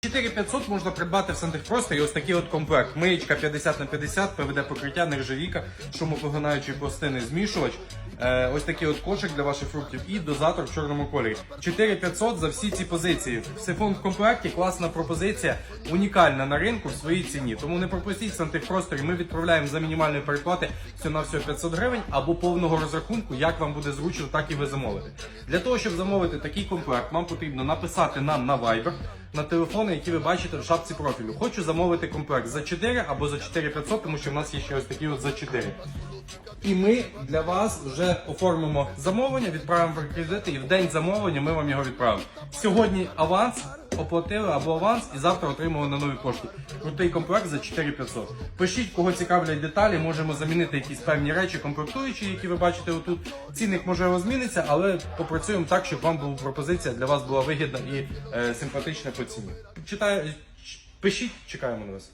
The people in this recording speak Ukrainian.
4500 можна придбати в Сантехпросторі ось такий от комплект. Миєчка 50 на 50, ПВД покриття, нержавіка, шумопоглинаючий пластини, змішувач. Е, ось такий от кошик для ваших фруктів і дозатор в чорному кольорі. 4500 за всі ці позиції. Сифон в комплекті, класна пропозиція, унікальна на ринку в своїй ціні. Тому не пропустіть Сантехпросторі. Ми відправляємо за мінімальної переплати всього на всього 500 гривень або повного розрахунку, як вам буде зручно, так і ви замовите. Для того, щоб замовити такий комплект, вам потрібно написати нам на Viber на телефони, які ви бачите в шапці профілю. Хочу замовити комплект за 4 або за 4500, тому що в нас є ще ось такі от за 4. І ми для вас вже оформимо замовлення, відправимо в реквізити, і в день замовлення ми вам його відправимо. Сьогодні аванс оплатили або аванс, і завтра отримали на нові кошти. Крутий комплект за 4500. Пишіть, кого цікавлять деталі, можемо замінити якісь певні речі, комплектуючі, які ви бачите отут. Цінник може розміниться, але попрацюємо так, щоб вам була пропозиція для вас була вигідна і е, симпатична по ціні. Читаю, пишіть, чекаємо на вас.